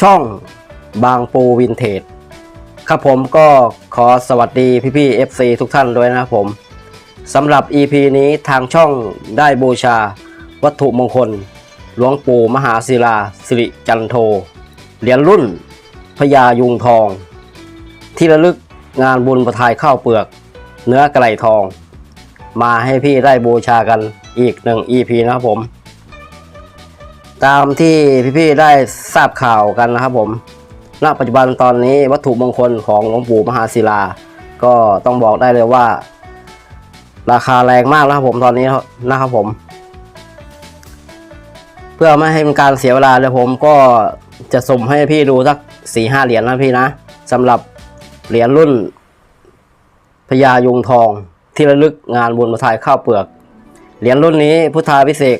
ช่องบางปูวินเทจครับผมก็ขอสวัสดีพี่ๆ FC ทุกท่านด้วยนะครับผมสำหรับ EP นี้ทางช่องได้บูชา วัตถุมงคล หลวงปู่มหาศิลาสิริจันโทเหรียญรุ่นพญายุงทอง ที่ระลึกงานบุญประทายข้าวเปลือก เนื้อไก่ทอง มาให้พี่ได้บูชากันอีกหนึ่ง EP นะครับผม ตามที่พี่ๆได้ทราบข่าวกันนะครับผม ณ ปัจจุบันตอนนี้วัตถุมงคลของหลวงปู่มหาศิลา ก็ต้องบอกได้เลยว่า ราคาแรงมากนะครับผมตอนนี้นะครับผม เพื่อไม่ให้เป็นการเสียเวลาเลยผมก็จะสุ่มให้พี่ดูสักสี่ห้าเหรียญนะพี่นะสำหรับเหรียญรุ่นพญายุงทองที่ระลึกงานบุญมาทายข้าวเปลือก เหรียญรุ่นนี้พุทธาพิเศษ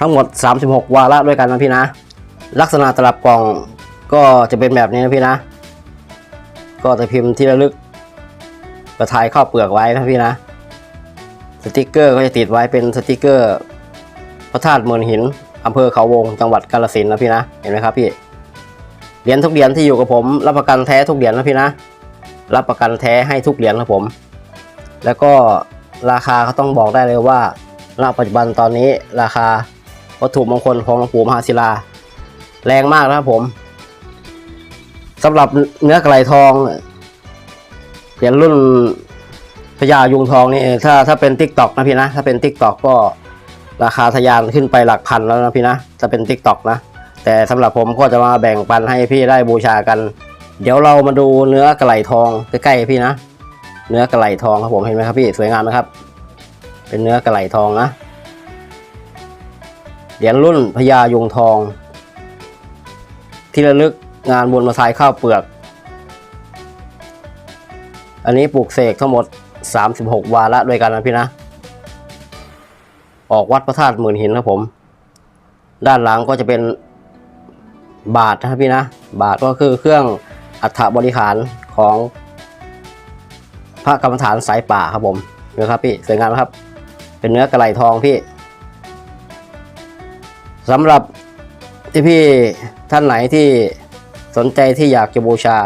ทั้งหมด 36 วาระด้วยกันนะพี่นะ ลักษณะตลับกล่องก็จะเป็นแบบนี้นะพี่นะ ก็จะพิมพ์ที่ระลึกประทายข้าวเปลือกไว้นะพี่นะ สติกเกอร์ก็จะติดไว้เป็นสติกเกอร์ พระธาตุเมืองหินอำเภอเขาวงจังหวัดกาฬสินนะพี่นะเห็นไหมครับพี่เหรียญทุกเหรียญที่อยู่กับผม รับประกันแท้ทุกเหรียญนะพี่นะ รับประกันแท้ให้ทุกเหรียญครับผม แล้วก็ราคาเขาต้องบอกได้เลยว่าณปัจจุบันตอนนี้ราคา วัตถุมงคลของหลวงปู่มหาศิลา แรงมากนะครับผมสำหรับเนื้อกระไหลทองเหรียญรุ่นพญายุงทองนี่ถ้าถ้าเป็นทิกตอกนะพี่นะ ถ้าเป็นทิกตอกก็ราคาทะยานขึ้นไปหลักพันแล้วนะพี่นะถ้าเป็นทิกตอกนะ แต่สำหรับผมก็จะมาแบ่งปันให้พี่ได้บูชากัน เดี๋ยวเรามาดูเนื้อกระไหลทองใกล้ๆพี่นะ เนื้อกระไหลทองครับผมเห็นไหมครับพี่สวยงามนะครับ เป็นเนื้อกระไหลทองนะ เหรียญรุ่นพญายงทอง ที่ระลึกงานบุญมาทายข้าวเปลือก อันนี้ปลูกเสกทั้งหมด 36 วาระด้วยกันนะพี่นะ ออกวัดพระธาตุหมื่นหินครับผม ด้านหลังก็จะเป็นบาทนะครับพี่นะ บาทก็คือเครื่องอัฐบริหารของพระกรรมฐานสายป่าครับผมเห็นะครับพี่สวยงามครับ เป็นเนื้อกระไหลทองพี่ สำหรับที่พี่ท่านไหนที่สนใจที่อยากจะบูชา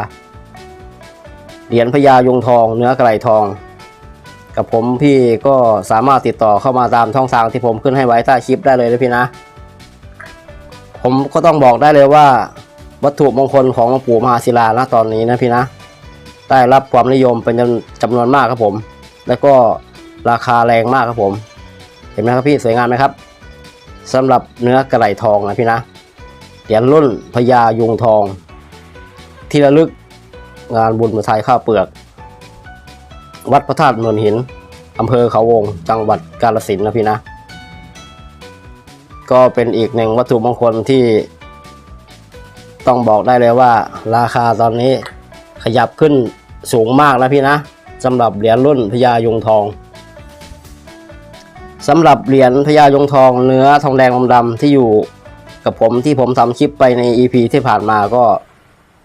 เหรียญพญายงทองเนื้อกระไหลทอง กับผมพี่ก็สามารถติดต่อเข้ามาตามช่องทางที่ผมขึ้นให้ไว้ใต้คลิปได้เลยนะพี่นะ ผมก็ต้องบอกได้เลยว่า วัตถุมงคลของหลวงปู่มหาศิลาณตอนนี้นะพี่นะ ได้รับความนิยมเป็นจำจำนวนมากครับผม แล้วก็ราคาแรงมากครับผม เห็นไหมครับพี่สวยงามไหมครับ สำหรับเนื้อกระไหลทองนะพี่นะเหรียญรุ่นพญายุงทอง ที่ระลึกงานบุญมาทยข้าวเปลือก วัดพระธาตุเมืองหินอำเภอเขาวง จังหวัดกาฬสินนะพี่นะ ก็เป็นอีกหนึ่งวัตถุมงคลที่ ต้องบอกได้เลยว่า ราคาตอนนี้ขยับขึ้นสูงมากนะพี่นะสำหรับเหรียญรุ่นพญายงทอง สำหรับเหรียญพญายงทองเนื้อทองแดงอมดำที่อยู่กับผมที่ผมทำคลิปไปใน EP ที่ผ่านมาก็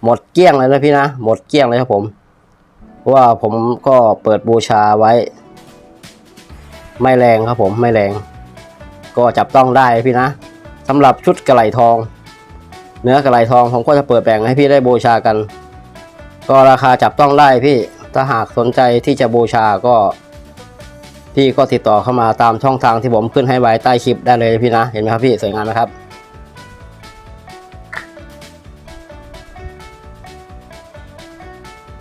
หมดเกลี้ยงเลยนะพี่นะ หมดเกลี้ยงเลยครับผม เพราะว่าผมก็เปิดบูชาไว้ ไม่แรงครับผมไม่แรง ก็จับต้องได้พี่นะสำหรับชุดกระไหลทอง เนื้อกระไหลทองผมก็จะเปิดแบ่งให้พี่ได้บูชากัน ก็ราคาจับต้องได้พี่ถ้าหากสนใจที่จะบูชาก็ พี่ก็ติดต่อเข้ามาตามช่องทางที่ผมขึ้นให้ไว้ใต้คลิปได้เลยพี่นะ เห็นไหมครับพี่สวยงามไหมครับ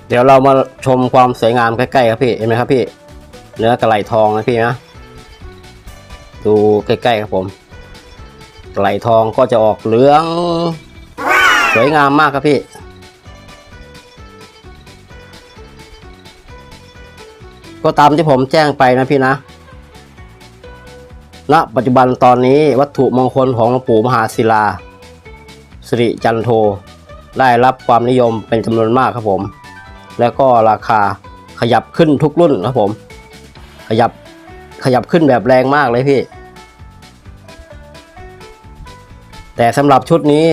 เดี๋ยวเรามาชมความสวยงามใกล้ๆครับพี่เห็นไหมครับพี่ เนื้อกระไหลทองนะพี่นะดูใกล้ๆครับผมกระไหลทองก็จะออกเหลือง สวยงามมากครับพี่ ก็ตามที่ผมแจ้งไปนะพี่นะณปัจจุบันตอนนี้วัตถุมงคลของหลวงปู่มหาศิลาสิริจันโทได้รับความนิยมเป็นจำนวนมากครับผม แล้วก็ราคาขยับขึ้นทุกรุ่นครับผม ขยับขยับขึ้นแบบแรงมากเลยพี่ แต่สำหรับชุดนี้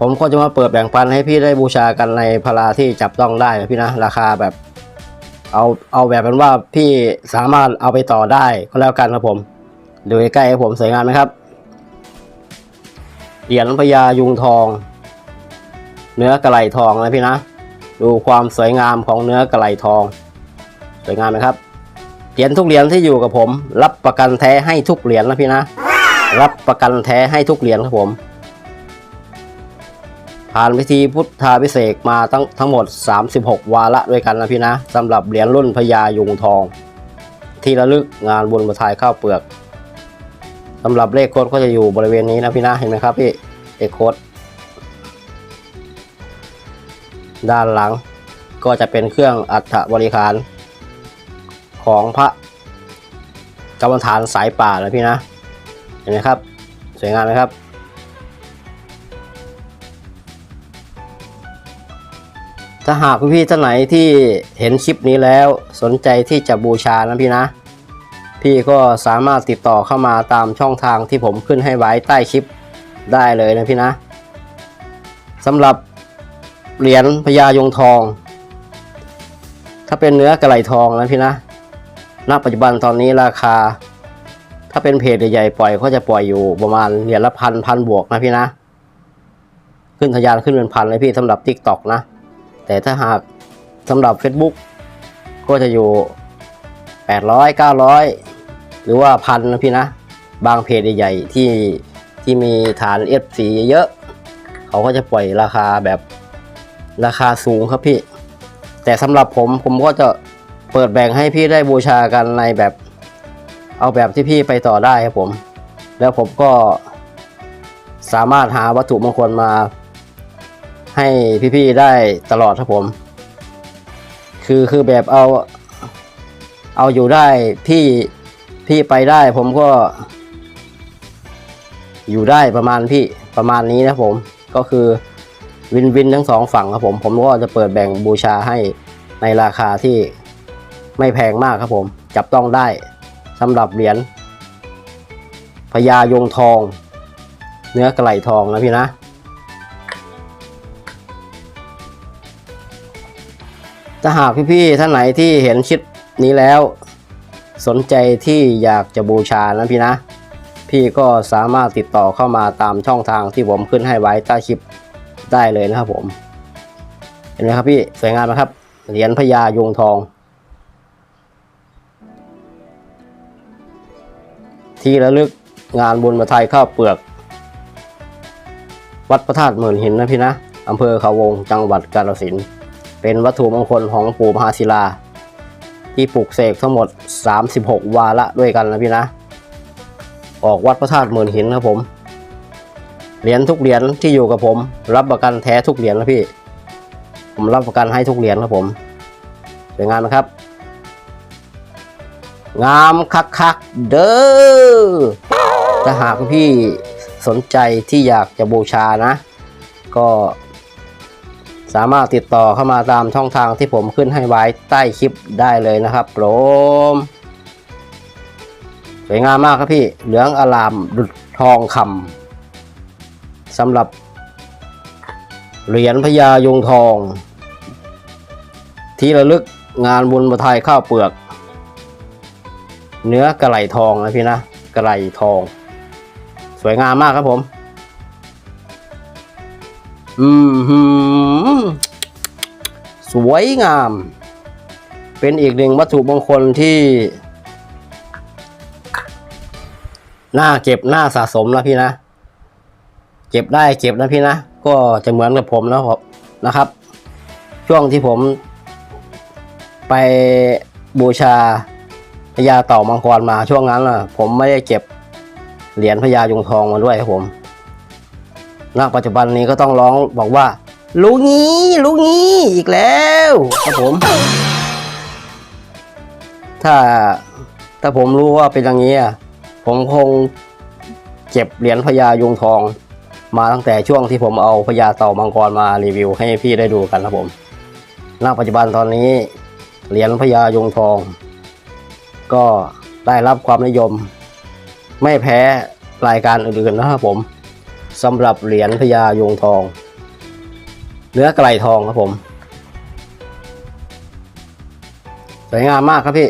ผมก็จะมาเปิดแบ่งปันให้พี่ได้บูชากันในพลาที่จับต้องได้นะพี่นะ ราคาแบบ เอาเอาแบบเป็นว่าพี่สามารถเอาไปต่อได้ก็แล้วกันครับผม ดูใกล้ๆครับผมสวยงามไหมครับเหรียญพญายุงทอง เนื้อกระไหลทองนะพี่นะ ดูความสวยงามของเนื้อกระไหลทอง สวยงามไหมครับเหรียญทุกเหรียญที่อยู่กับผม รับประกันแท้ให้ทุกเหรียญนะพี่นะ รับประกันแท้ให้ทุกเหรียญครับผม ผ่านพิธีพุทธาพิเศษมาทั้งทั้งหมด 36 วาระด้วยกันนะพี่นะสำหรับเหรียญรุ่นพญายุงทอง ที่ระลึกงานบุญประทายข้าวเปลือกสำหรับเลขโค้ดก็จะอยู่บริเวณนี้นะพี่นะเห็นไหมครับพี่เลขโค้ดด้านหลังก็จะเป็นเครื่องอัฐบริคารของพระกรรมฐานสายป่านะพี่นะ เห็นไหมครับ สวยงามไหมครับ ถ้าหากพี่ๆท่านไหนที่เห็นคลิปนี้แล้วสนใจที่จะบูชานะพี่นะ พี่ก็สามารถติดต่อเข้ามาตามช่องทางที่ผมขึ้นให้ไว้ใต้คลิปได้เลยนะพี่นะสำหรับเหรียญพญายงทอง ถ้าเป็นเนื้อกระไหลทองนะพี่นะณปัจจุบันตอนนี้ราคา ถ้าเป็นเพจใหญ่ๆปล่อยก็จะปล่อยอยู่ประมาณเหรียญละพันพันบวกนะพี่นะ ขึ้นทะยานขึ้นเป็นพันเลยพี่สำหรับ Tik t o อกนะ แต่ถ้าหากสำหรับ Facebook ก็จะอยู่ 800 900 หรือว่าพันนะพี่นะ บางเพจใหญ่ๆที่ที่มีฐาน F4 เยอะๆเขาก็จะปล่อยราคาแบบราคาสูงครับพี่ แต่สำหรับผมผมก็จะเปิดแบ่งให้พี่ได้บูชากันในแบบ เอาแบบที่พี่ไปต่อได้ครับผม แล้วผมก็สามารถหาวัตถุมงคลมา ให้พี่ๆได้ตลอดครับผม คือคือแบบเอา เอาอยู่ได้พี่พี่ไปได้ผมก็ อยู่ได้ประมาณพี่ประมาณนี้นะผม ก็คือวินวินทั้งสองฝั่งครับผม ผมก็จะเปิดแบ่งบูชาให้ในราคาที่ไม่แพงมากครับผม จับต้องได้สำหรับเหรียญพญายงทอง เนื้อกระไหลทองนะพี่นะ ถ้าหากพี่ๆท่านไหนที่เห็นคลิปนี้แล้ว สนใจที่อยากจะบูชานะพี่นะ พี่ก็สามารถติดต่อเข้ามาตามช่องทางที่ผมขึ้นให้ไว้ใต้คลิปได้เลยนะครับผม เห็นไหมครับพี่สวยงามนะครับ เหรียญพญายงทอง ที่ระลึกงานบุญมาไทยข้าวเปลือก วัดพระธาตุหมื่นหินนะพี่นะอำเภอเขาวงจังหวัดกาฬสินธุ์ เป็นวัตถุมงคลของปู่มหาศิลา ที่ปลูกเสกทั้งหมด 36 วาระด้วยกันนะพี่นะ ออกวัดพระธาตุหมื่นหินครับผม เหรียญทุกเหรียญที่อยู่กับผม รับประกันแท้ทุกเหรียญนะพี่ ผมรับประกันให้ทุกเหรียญครับผมสวยงามนะครับ งามคักคักๆเด้อถ้าหากพี่สนใจที่อยากจะบูชานะ ก็ สามารถติดต่อเข้ามาตามช่องทางที่ผมขึ้นให้ไว้ใต้คลิปได้เลยนะครับผมสวยงามมากครับพี่ เหลืองอลามดุจทองคำสำหรับ เหรียญพญายงทอง ที่ระลึกงานบุญมาไทยข้าวเปลือก เนื้อกระไหลทองนะพี่นะกระไหลทอง สวยงามมากครับผม อืมหืมสวยงาม เป็นอีกหนึ่งวัตถุมงคลที่น่าเก็บน่าสะสมนะพี่นะ เก็บได้เก็บนะพี่นะ ก็จะเหมือนกับผมนะครับนะครับ ช่วงที่ผมไปบูชาพญาเต่ามังกรมาช่วงนั้นน่ะ ผมไม่ได้เก็บเหรียญพญายงทองมาด้วยครับผม ณปัจจุบันนี้ก็ต้องร้องบอกว่าลุงงี้ลุงงี้อีกแล้วครับผม ถ้าถ้าผมรู้ว่าเป็นอย่างนี้อะผมคงเก็บเหรียญพญายงทอง มาตั้งแต่ช่วงที่ผมเอาพญาเต่ามังกรมารีวิวให้พี่ได้ดูกันครับผมณปัจจุบันตอนนี้เหรียญพญายงทอง ก็ได้รับความนิยม ไม่แพ้รายการอื่นๆนะครับผม สำหรับเหรียญพญายงทอง เนื้อไกลทองครับผม สวยงามมากครับพี่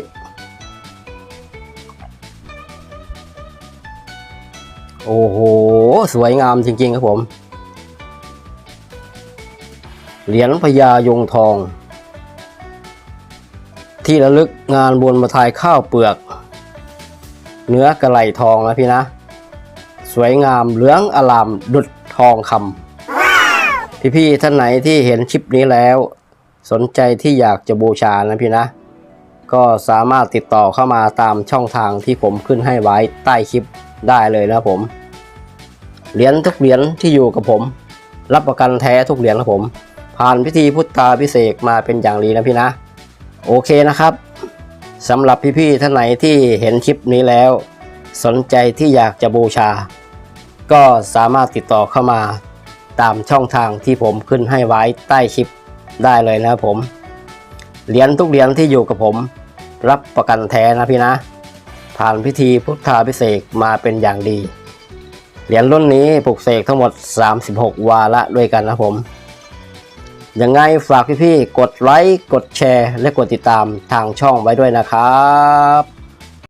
โอ้โห สวยงามจริง ๆ ครับผม เหรียญพญายงทอง ที่ระลึกงานบนมาทายข้าวเปลือก เนื้อกระไหลทองนะพี่นะ สวยงามเหลืองอลามดุดทองคำพี่ๆท่านไหนที่เห็นคลิปนี้แล้ว สนใจที่อยากจะบูชานะพี่นะ ก็สามารถติดต่อเข้ามาตามช่องทางที่ผมขึ้นให้ไว้ใต้คลิปได้เลยนะครับผมเหรียญทุกเหรียญที่อยู่กับผม รับประกันแท้ทุกเหรียญครับผม ผ่านพิธีพุทธาพิเศษกมาเป็นอย่างดีนะพี่นะ โอเคนะครับสำหรับพี่ๆท่านไหนที่เห็นคลิปนี้แล้ว สนใจที่อยากจะบูชา ก็สามารถติดต่อเข้ามาตามช่องทางที่ผมขึ้นให้ไว้ใต้คลิปได้เลยนะครับผม เหรียญทุกเหรียญที่อยู่กับผม รับประกันแท้นะพี่นะ ผ่านพิธีพุทธาพิเศษมาเป็นอย่างดี เหรียญรุ่นนี้ปลุกเสกทั้งหมด 36 วาระด้วยกันนะผมยังไงฝากพี่ๆ กดไลค์ กดแชร์ และกดติดตามทางช่องไว้ด้วยนะครับ